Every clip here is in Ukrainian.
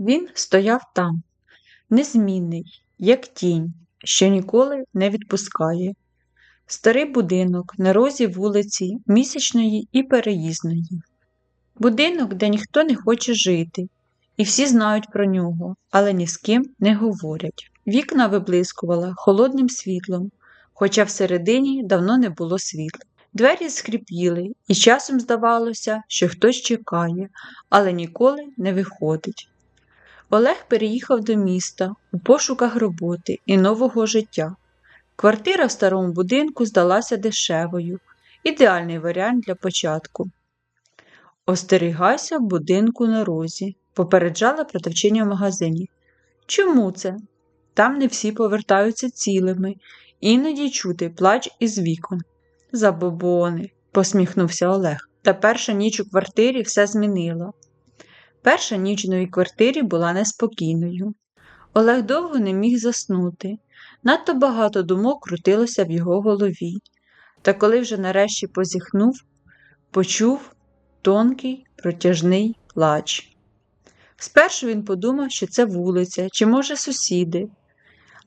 Він стояв там, незмінний, як тінь, що ніколи не відпускає. Старий будинок на розі вулиці Місячної і Переїзної. Будинок, де ніхто не хоче жити, і всі знають про нього, але ні з ким не говорять. Вікна виблискувала холодним світлом, хоча всередині давно не було світла. Двері скрипіли, і часом здавалося, що хтось чекає, але ніколи не виходить. Олег переїхав до міста у пошуках роботи і нового життя. Квартира в старому будинку здалася дешевою, ідеальний варіант для початку. Остерігайся будинку на розі, попереджала продавчиня в магазині. Чому це? Там не всі повертаються цілими, іноді чути плач із вікон. Забобони, посміхнувся Олег. Та перша ніч у квартирі все змінила. Перша ніч в новій квартирі була неспокійною. Олег довго не міг заснути. Надто багато думок крутилося в його голові. Та коли вже нарешті позіхнув, почув тонкий протяжний плач. Спершу він подумав, що це вулиця чи, може, сусіди,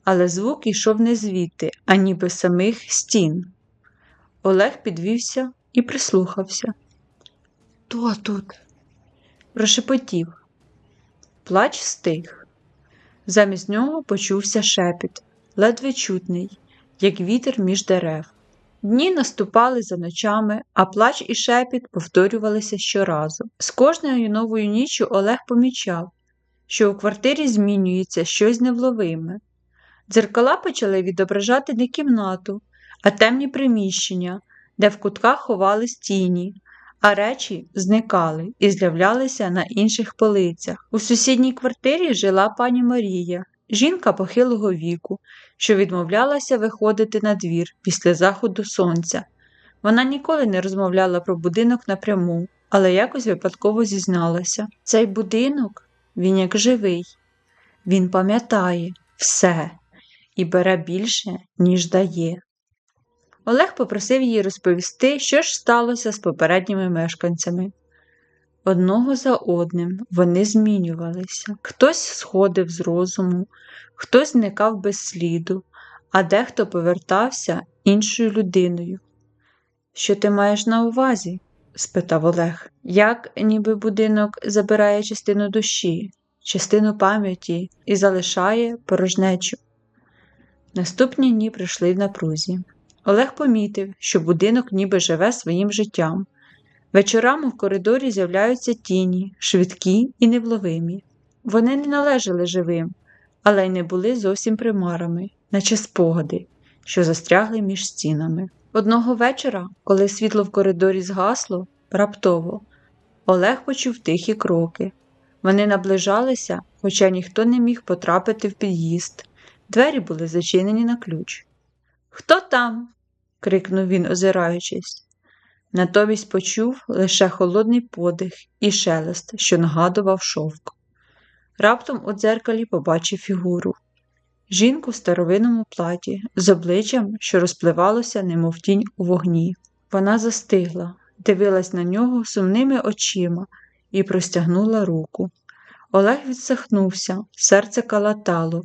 але звук йшов не звідти, а ніби самих стін. Олег підвівся і прислухався. Хто тут? Прошепотів. Плач стих. Замість нього почувся шепіт, ледве чутний, як вітер між дерев. Дні наступали за ночами, а плач і шепіт повторювалися щоразу. З кожною новою ніччю Олег помічав, що у квартирі змінюється щось невловиме. Дзеркала почали відображати не кімнату, а темні приміщення, де в кутках ховались тіні, а речі зникали і з'являлися на інших полицях. У сусідній квартирі жила пані Марія, жінка похилого віку, що відмовлялася виходити на двір після заходу сонця. Вона ніколи не розмовляла про будинок напряму, але якось випадково зізналася. Цей будинок, він як живий, він пам'ятає все і бере більше, ніж дає. Олег попросив її розповісти, що ж сталося з попередніми мешканцями. Одного за одним вони змінювалися. Хтось сходив з розуму, хтось зникав без сліду, а дехто повертався іншою людиною. Що ти маєш на увазі? спитав Олег. Як ніби будинок забирає частину душі, частину пам'яті і залишає порожнечу. Наступні дні прийшли в напрузі. Олег помітив, що будинок ніби живе своїм життям. Вечорами в коридорі з'являються тіні, швидкі і невловимі. Вони не належали живим, але й не були зовсім примарами, наче спогади, що застрягли між стінами. Одного вечора, коли світло в коридорі згасло, раптово, Олег почув тихі кроки. Вони наближалися, хоча ніхто не міг потрапити в під'їзд. Двері були зачинені на ключ. Хто там? Крикнув він, озираючись. Натомість почув лише холодний подих і шелест, що нагадував шовк. Раптом у дзеркалі побачив фігуру жінку в старовинному платі, з обличчям, що розпливалося, немов тінь у вогні. Вона застигла, дивилась на нього сумними очима і простягнула руку. Олег відсахнувся, серце калатало,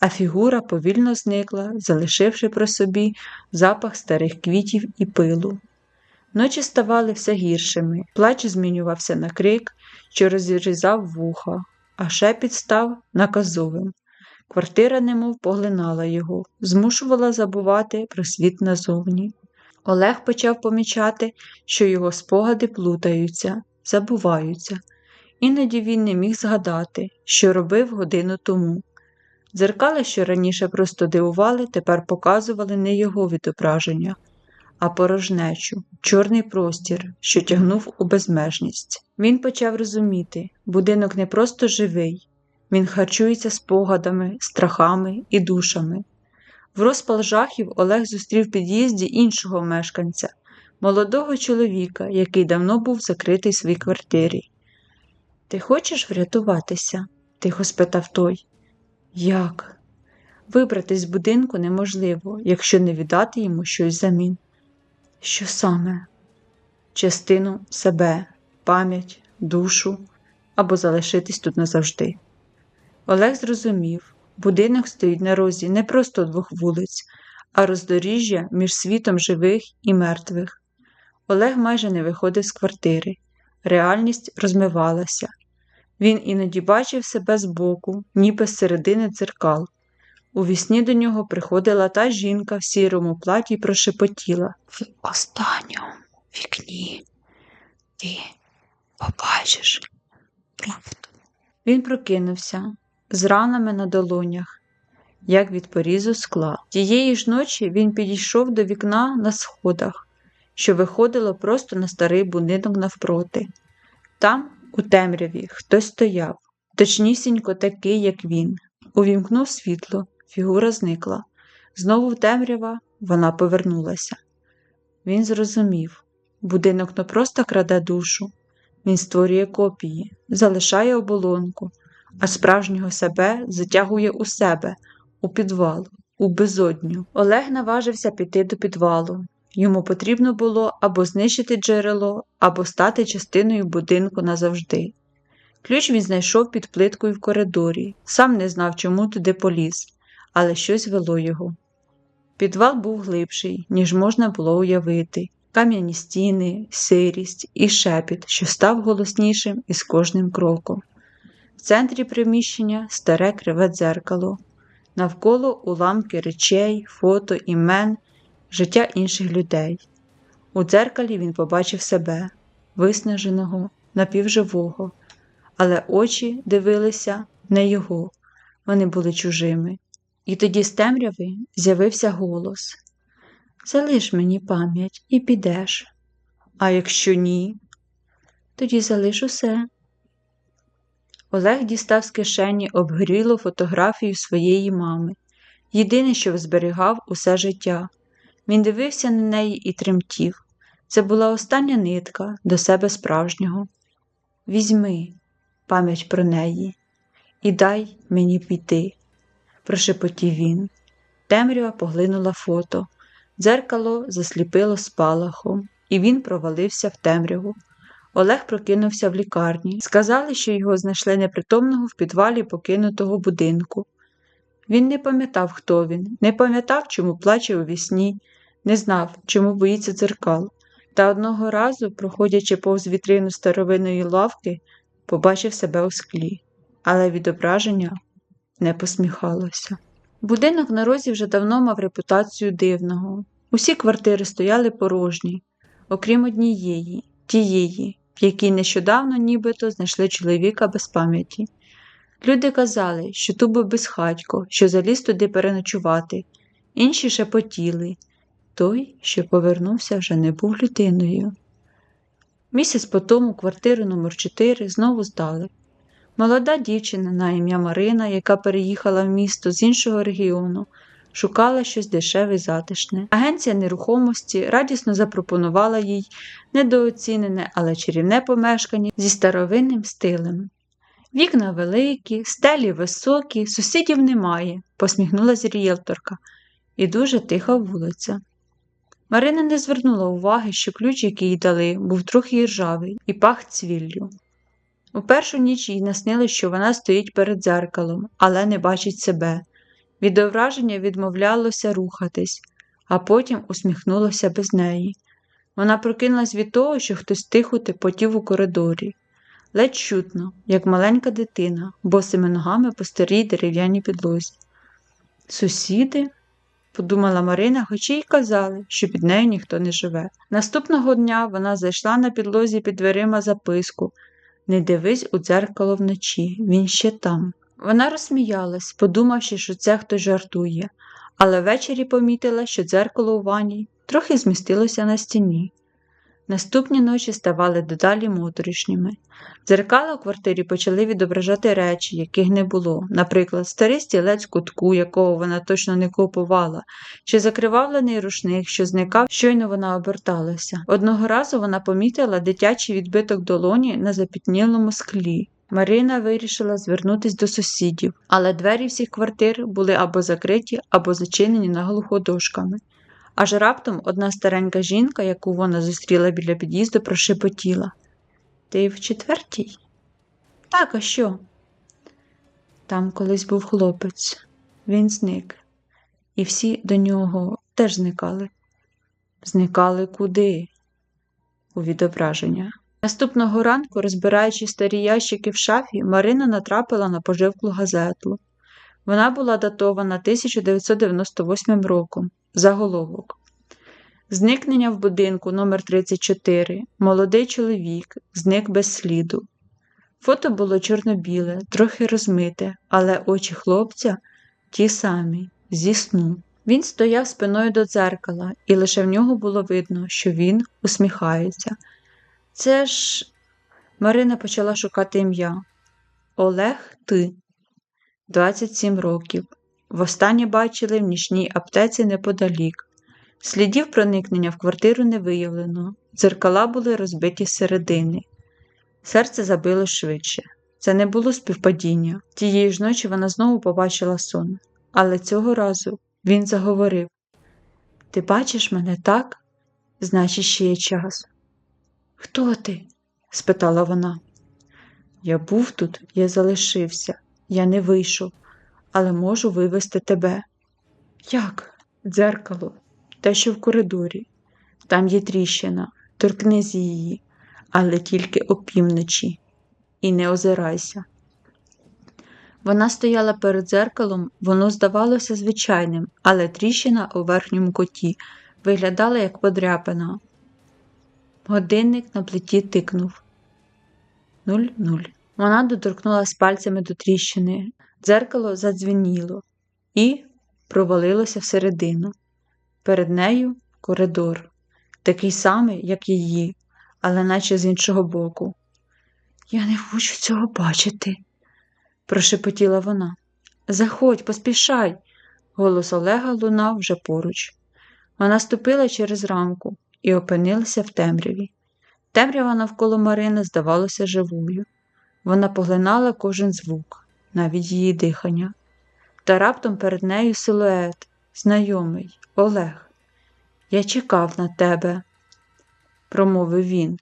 а фігура повільно зникла, залишивши про собі запах старих квітів і пилу. Ночі ставали все гіршими, плач змінювався на крик, що розрізав вуха, а шепіт став наказовим. Квартира немов поглинала його, змушувала забувати про світ назовні. Олег почав помічати, що його спогади плутаються, забуваються. Іноді він не міг згадати, що робив годину тому. Дзеркали, що раніше просто дивували, тепер показували не його відображення, а порожнечу, чорний простір, що тягнув у безмежність. Він почав розуміти, будинок не просто живий, він харчується спогадами, страхами і душами. В розпал жахів Олег зустрів в під'їзді іншого мешканця, молодого чоловіка, який давно був закритий в своїй квартирі. Ти хочеш врятуватися? тихо спитав той. Як? Вибратись з будинку неможливо, якщо не віддати йому щось замін. Що саме? Частину себе, пам'ять, душу або залишитись тут назавжди. Олег зрозумів, будинок стоїть на розі не просто двох вулиць, а роздоріжжя між світом живих і мертвих. Олег майже не виходив з квартири. Реальність розмивалася. Він іноді бачив себе збоку, ніби з середини дзеркал. У вісні до нього приходила та жінка в сірому платі і прошепотіла В останньому вікні ти побачиш правду. Він прокинувся з ранами на долонях, як від порізу скла. Тієї ж ночі він підійшов до вікна на сходах, що виходило просто на старий будинок навпроти. Там, у темряві, хтось стояв, точнісінько такий, як він. Увімкнув світло, фігура зникла. Знову в темрява вона повернулася. Він зрозумів будинок не просто краде душу, він створює копії, залишає оболонку, а справжнього себе затягує у себе, у підвал, у безодню. Олег наважився піти до підвалу. Йому потрібно було або знищити джерело, або стати частиною будинку назавжди. Ключ він знайшов під плиткою в коридорі, сам не знав, чому туди поліз, але щось вело його. Підвал був глибший, ніж можна було уявити кам'яні стіни, сирість і шепіт, що став голоснішим із кожним кроком. В центрі приміщення старе криве дзеркало, навколо уламки речей, фото, імен, життя інших людей. У дзеркалі він побачив себе, виснаженого, напівживого, але очі дивилися не його, вони були чужими. І тоді з темряви з'явився голос Залиш мені пам'ять і підеш. А якщо ні, тоді залиш усе. Олег дістав з кишені обгрілу фотографію своєї мами, єдине, що зберігав усе життя. Він дивився на неї і тремтів. Це була остання нитка до себе справжнього. Візьми пам'ять про неї і дай мені піти, прошепотів він. Темрява поглинула фото. Дзеркало засліпило спалахом, і він провалився в темряву. Олег прокинувся в лікарні. Сказали, що його знайшли непритомного в підвалі покинутого будинку. Він не пам'ятав, хто він, не пам'ятав, чому плаче у вісні, не знав, чому боїться дзеркал. Та одного разу, проходячи повз вітрину старовинної лавки, побачив себе у склі, але відображення не посміхалося. Будинок на розі вже давно мав репутацію дивного. Усі квартири стояли порожні, окрім однієї, тієї, в якій нещодавно нібито знайшли чоловіка без пам'яті. Люди казали, що тут був безхатько, що заліз туди переночувати, інші шепотіли. Той, що повернувся, вже не був людиною. Місяць по тому квартиру номер 4 знову здали. Молода дівчина на ім'я Марина, яка переїхала в місто з іншого регіону, шукала щось дешеве і затишне. Агенція нерухомості радісно запропонувала їй недооцінене, але чарівне помешкання зі старовинним стилем. Вікна великі, стелі високі, сусідів немає, посміхнулася рієлторка, і дуже тиха вулиця. Марина не звернула уваги, що ключ, який їй дали, був трохи ржавий і пах цвіллю. У першу ніч їй наснили, що вона стоїть перед дзеркалом, але не бачить себе. Відображення відмовлялося рухатись, а потім усміхнулося без неї. Вона прокинулась від того, що хтось тихо тепотів у коридорі, ледь чутно, як маленька дитина, босими ногами по старій дерев'яній підлозі. Сусіди? Подумала Марина, хоча й казали, що під нею ніхто не живе. Наступного дня вона зайшла на підлозі під дверима записку Не дивись у дзеркало вночі, він ще там. Вона розсміялась, подумавши, що це хтось жартує, але ввечері помітила, що дзеркало у ванні трохи змістилося на стіні. Наступні ночі ставали дедалі моторошніми. Дзеркала у квартирі почали відображати речі, яких не було, наприклад, старий стілець кутку, якого вона точно не купувала, чи закривавлений рушник, що зникав, щойно вона оберталася. Одного разу вона помітила дитячий відбиток долоні на запітнілому склі. Марина вирішила звернутися до сусідів, але двері всіх квартир були або закриті, або зачинені наглухо дошками. Аж раптом одна старенька жінка, яку вона зустріла біля під'їзду, прошепотіла Ти в четвертій? Так, а що? Там колись був хлопець, він зник, і всі до нього теж зникали. Зникали куди? У відображення. Наступного ранку, розбираючи старі ящики в шафі, Марина натрапила на поживклу газету. Вона була датована 1998 роком. Заголовок. Зникнення в будинку номер 34 Молодий чоловік зник без сліду. Фото було чорно-біле, трохи розмите, але очі хлопця ті самі, зі сну. Він стояв спиною до дзеркала, і лише в нього було видно, що він усміхається. Це ж. Марина почала шукати ім'я. Олег Ти. 27 років. Востаннє бачили в нічній аптеці неподалік. Слідів проникнення в квартиру не виявлено, дзеркала були розбиті середини. Серце забило швидше. Це не було співпадіння. Тієї ж ночі вона знову побачила сон, але цього разу він заговорив: Ти бачиш мене так? Значить, ще є час. Хто ти? спитала вона. Я був тут, я залишився, я не вийшов, але можу вивести тебе. Як? Дзеркало, те, що в коридорі. Там є тріщина, торкнись її, але тільки опівночі, і не озирайся. Вона стояла перед дзеркалом, воно здавалося звичайним, але тріщина у верхньому коті виглядала як подряпина. Годинник на плиті тикнув. Нуль-нуль. Вона доторкнулася пальцями до тріщини. Дзеркало задзвеніло і провалилося всередину. Перед нею коридор, такий самий, як її, але наче з іншого боку. Я не хочу цього бачити, прошепотіла вона. Заходь, поспішай. Голос Олега лунав вже поруч. Вона ступила через рамку і опинилася в темряві. Темрява навколо Марини здавалася живою. Вона поглинала кожен звук, навіть її дихання. Та раптом перед нею силует, знайомий, Олег. Я чекав на тебе, промовив він.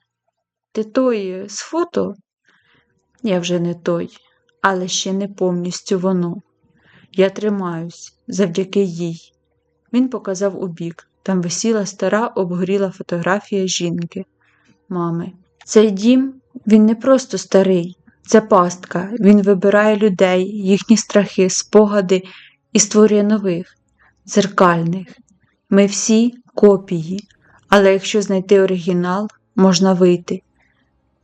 Ти той з фото? Я вже не той, але ще не повністю воно. Я тримаюсь завдяки їй. Він показав убік. Там висіла стара обгоріла фотографія жінки, мами. Цей дім він не просто старий, це пастка. Він вибирає людей, їхні страхи, спогади і створює нових, дзеркальних. Ми всі копії, але якщо знайти оригінал, можна вийти.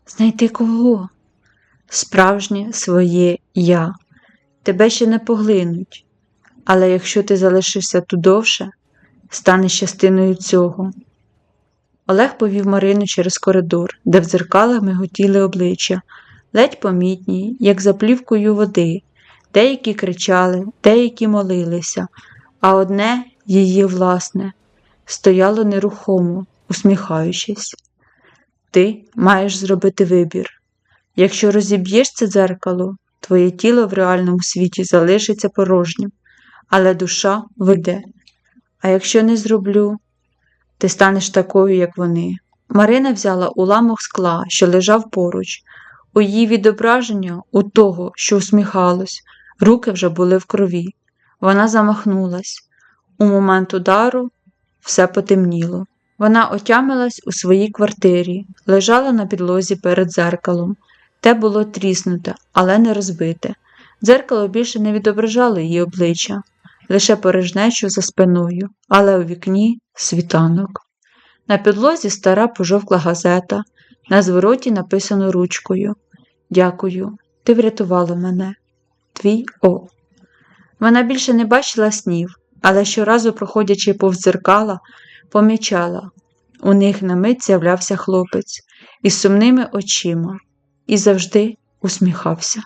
Знайти кого? Справжнє своє я. Тебе ще не поглинуть, але якщо ти залишишся тут довше, станеш частиною цього. Олег повів Марину через коридор, де в дзеркалах миготіли обличчя, ледь помітні, як за плівкою води, деякі кричали, деякі молилися, а одне її власне, стояло нерухомо, усміхаючись. Ти маєш зробити вибір. Якщо розіб'єш це дзеркало, твоє тіло в реальному світі залишиться порожнім, але душа вийде. А якщо не зроблю, ти станеш такою, як вони. Марина взяла уламок скла, що лежав поруч. У її відображення, у того, що усміхалось, руки вже були в крові. Вона замахнулась. У момент удару все потемніло. Вона отямилась у своїй квартирі, лежала на підлозі перед дзеркалом. Те було тріснуте, але не розбите. Дзеркало більше не відображало її обличчя, лише порожнечу за спиною, але у вікні світанок. На підлозі стара пожовкла газета, на звороті написано ручкою Дякую, ти врятувала мене. Твій О. Вона більше не бачила снів, але щоразу, проходячи повз дзеркала, помічала у них на мить з'являвся хлопець із сумними очима і завжди усміхався.